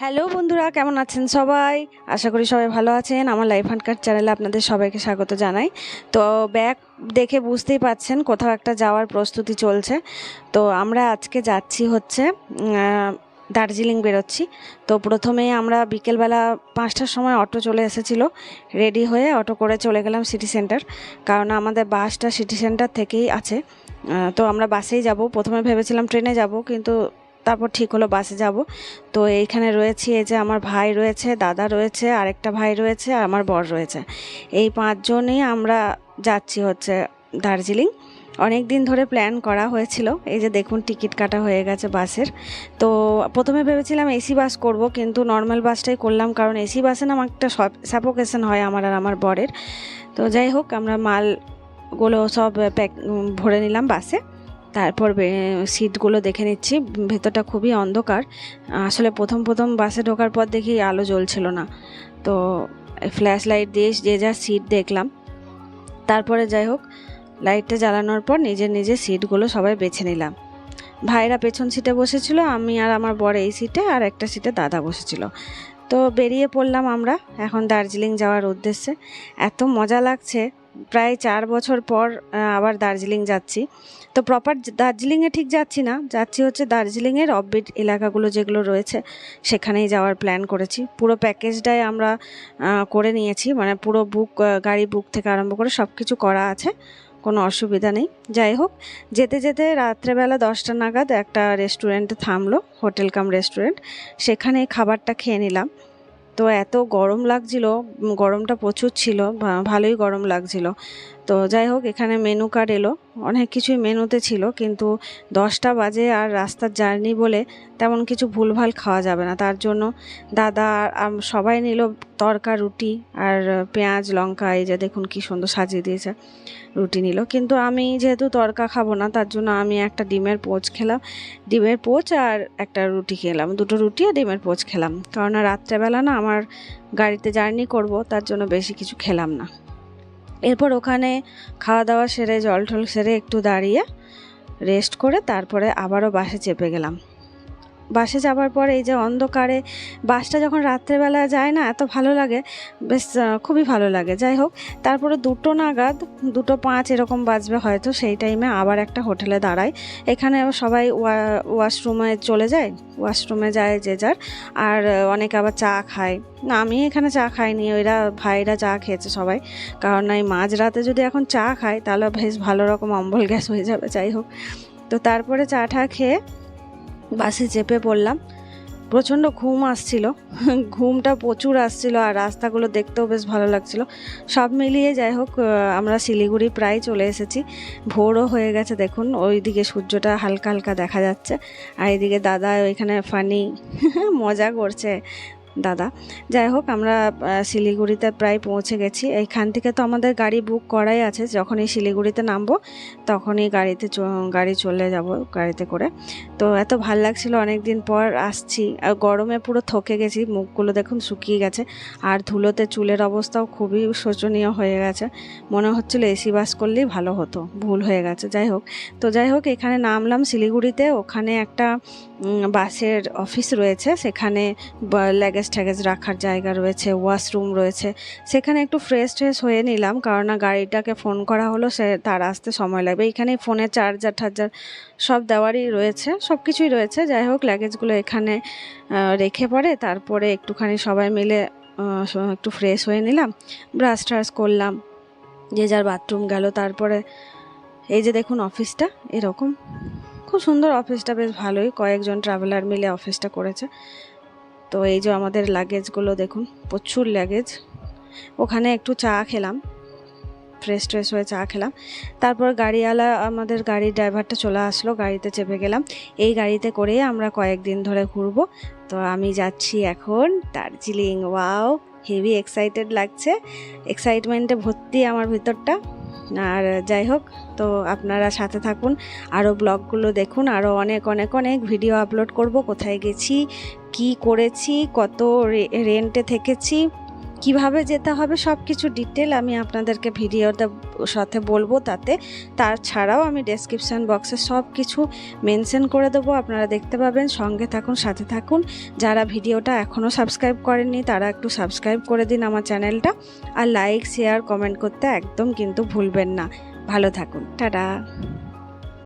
Hello বন্ধুরা, কেমন আছেন সবাই? আশা করি সবাই ভালো আছেন। আমার লাইফ অ্যান্ড কার্ড চ্যানেলে আপনাদের সবাইকে স্বাগত জানাই। তো ব্যাগ দেখে বুঝতেই পাচ্ছেন কোথাও একটা যাওয়ার প্রস্তুতি চলছে। তো আমরা আজকে যাচ্ছি হচ্ছে দার্জিলিং বেরোচ্ছি। তো প্রথমে আমরা বিকেলবেলা পাঁচটার সময় অটো চলে এসেছিল। রেডি হয়ে অটো করে চলে গেলাম সিটি সেন্টার। কারণ আমাদের বাসটা সিটি সেন্টার থেকেই আছে। তো আমরা বাসেই যাব। প্রথমে ভেবেছিলাম ট্রেনে যাব, কিন্তু তারপর ঠিক হলো বাসে যাব। তো এইখানে রয়েছি, এই যে আমার ভাই রয়েছে, দাদা রয়েছে, আরেকটা ভাই রয়েছে, আর আমার বর রয়েছে। এই পাঁচজনই আমরা যাচ্ছি হচ্ছে দার্জিলিং। অনেক দিন ধরে প্ল্যান করা হয়েছিল, এই যে দেখুন টিকিট কাটা হয়ে গেছে বাসের। তো প্রথমে ভেবেছিলাম এসি বাস করব, কিন্তু নর্মাল বাসটাই করলাম, কারণ এসি বাসে না আমার একটা সাপোকেশন হয় আমার আর আমার বরের। তো যাই হোক, আমরা মালগুলো সব প্যাক ভরে নিলাম বাসে। তারপর সিটগুলো দেখে নিচ্ছি। ভেতরটা খুবই অন্ধকার। আসলে প্রথম প্রথম বাসে ঢোকার পর দেখি আলো জ্বলছিল না। তো ফ্ল্যাশ লাইট দিয়ে যে যা সিট দেখলাম। তারপরে যাই হোক লাইটটা জ্বালানোর পর নিজের নিজের সিটগুলো সবাই বেছে নিলাম। ভাইরা পেছন সিটে বসেছিল, আমি আর আমার বর এই সিটে আর একটা সিটে দাদা বসেছিল। তো বেরিয়ে পড়লাম আমরা এখন দার্জিলিং যাওয়ার উদ্দেশ্যে। এত মজা লাগছে। প্রায় চার বছর পর আবার দার্জিলিং যাচ্ছি। তো প্রপার দার্জিলিংয়ে ঠিক যাচ্ছি না। যাচ্ছি হচ্ছে দার্জিলিংয়ের অফবিট এলাকাগুলো যেগুলো রয়েছে, সেখানেই যাওয়ার প্ল্যান করেছি। পুরো প্যাকেজটাই আমরা করে নিয়েছি। মানে পুরো বুক গাড়ি বুক থেকে আরম্ভ করে সব কিছু করা আছে, কোনো অসুবিধা নেই। যাই হোক, যেতে যেতে রাত্রেবেলা দশটা নাগাদ একটা রেস্টুরেন্টে থামলো হোটেল কাম রেস্টুরেন্ট সেখানে খাবারটা খেয়ে নিলাম। তো এত গরম লাগছিল গরমটা প্রচুর ছিল ভালোই গরম লাগছিল। তো যাই হোক, এখানে মেনু কার্ড এলো। অনেক কিছুই মেনুতে ছিল, কিন্তু দশটা বাজে আর রাস্তার জার্নি বলে তেমন কিছু ভুলভাল খাওয়া যাবে না। তার জন্য দাদা আর সবাই নিল তরকা, রুটি আর পেঁয়াজ, লঙ্কা, এই যে দেখুন কি সুন্দর সাজিয়ে দিয়েছে, রুটি নিল। কিন্তু আমি যেহেতু তরকা খাব না, তার জন্য আমি একটা ডিমের পোচ খেলাম। ডিমের পোচ আর একটা রুটি খেলাম, দুটো রুটি আর ডিমের পোচ খেলাম। কারণ রাত্রেবেলা না আমার গাড়িতে জার্নি করব, তার জন্য বেশি কিছু খেলাম না। এরপর ওখানে খাওয়া দাওয়া সেরে জল টল সেরে একটু দাঁড়িয়ে রেস্ট করে তারপরে আবারও বাসে চেপে গেলাম। বাসে যাবার পরে এই যে অন্ধকারে বাসটা যখন রাত্রেবেলা যায় না, এত ভালো লাগে। বেশ খুবই ভালো লাগে। যাই হোক, তারপরে দুটো নাগাদ, দুটো পাঁচ এরকম বাজবে হয়তো, সেই টাইমে আবার একটা হোটেলে দাঁড়ায় এখানে সবাই ওয়া- ওয়াশরুমে চলে যায়, ওয়াশরুমে যায় যে যার, আর অনেকে আবার চা খায়। না আমি এখানে চা খাইনি, ওইরা, ভাইরা চা খেয়েছে সবাই। কারণ এই মাঝরাতে যদি এখন চা খায়, তাহলে বেশ ভালো রকম অম্বল গ্যাস হয়ে যাবে, যাই হোক। তো তারপরে চা টা খেয়ে বাসে চেপে পড়লাম। প্রচণ্ড ঘুম আসছিল। ঘুমটা প্রচুর আসছিল আর রাস্তাগুলো দেখতেও বেশ ভালো লাগছিল। সব মিলিয়ে যাই হোক আমরা শিলিগুড়ি প্রায় চলে এসেছি। ভোরও হয়ে গেছে, দেখুন ওই দিকে সূর্যটা হালকা হালকা দেখা যাচ্ছে। আর এদিকে দাদা ওইখানে ফানি মজা করছে। দাদা। যাই হোক, আমরা শিলিগুড়িতে প্রায় পৌঁছে গেছি। এইখান থেকে তো আমাদের গাড়ি বুক করাই আছে। যখনই শিলিগুড়িতে নামবো, তখনই গাড়িতে গাড়ি চলে যাব গাড়িতে করে। তো এত ভালো লাগছিল অনেক দিন পর আসছি। আর গরমে পুরো থকে গেছি। মুখগুলো দেখুন শুকিয়ে গেছে। আর ধুলোতে চুলের অবস্থাও খুবই শোচনীয় হয়ে গেছে। মনে হচ্ছিল এসি বাস করলেই ভালো হতো। ভুল হয়ে গেছে। যাই হোক, তো যাই হোক, এখানে নামলাম শিলিগুড়িতে। ওখানে একটা বাসের অফিস রয়েছে। সেখানে ল্যাগেজ ট্যাগেজ রাখার জায়গা রয়েছে, ওয়াশরুম রয়েছে। সেখানে একটু ফ্রেশ ট্রেশ হয়ে নিলাম কারণ না গাড়িটাকে ফোন করা হলো, সে তার আসতে সময় লাগবে। এখানে ফোনে চার্জার টার্জার সব দেওয়ারই রয়েছে, সব কিছুই রয়েছে। যাই হোক লাগেজগুলো এখানে রেখে পরে তারপরে একটুখানি সবাই মিলে একটু ফ্রেশ হয়ে নিলাম ব্রাশ ট্রাশ করলাম, যে যার বাথরুম গেল, তারপরে এই যে দেখুন অফিসটা এরকম। খুব সুন্দর অফিসটা বেশ ভালোই। কয়েকজন ট্রাভেলার মিলে অফিসটা করেছে। তো এই যে আমাদের লাগেজগুলো দেখুন, প্রচুর লাগেজ ওখানে একটু চা খেলাম ফ্রেশ ট্রেশ হয়ে চা খেলাম। তারপর গাড়িওয়ালা, আমাদের গাড়ির ড্রাইভারটা চলে আসলো, গাড়িতে চেপে গেলাম। এই গাড়িতে করে আমরা কয়েকদিন ধরে ঘুরবো। তো আমি যাচ্ছি এখন দার্জিলিং। ওয়াও হেভি এক্সাইটেড লাগছে। এক্সাইটমেন্টে ভর্তি আমার ভিতরটা। আর যাই হোক, তো আপনারা সাথে থাকুন। আরও ব্লগগুলো দেখুন। আরও অনেক অনেক অনেক ভিডিও আপলোড করব। কোথায় গেছি কি করেছি, কত রেন্টে থেকেছি, কীভাবে যেতে হবে সব কিছু ডিটেল আমি আপনাদেরকে ভিডিওতে সাথে বলব তাতে। তাছাড়াও আমি ডেসক্রিপশান বক্সে সব কিছু মেনশন করে দেবো, আপনারা দেখতে পাবেন। সঙ্গে থাকুন, সাথে থাকুন। যারা ভিডিওটা এখনও সাবস্ক্রাইব করেননি, তারা একটু সাবস্ক্রাইব করে দিন আমার চ্যানেলটা আর লাইক শেয়ার কমেন্ট করতে একদম কিন্তু ভুলবেন না। ভালো থাকুন। টাটা।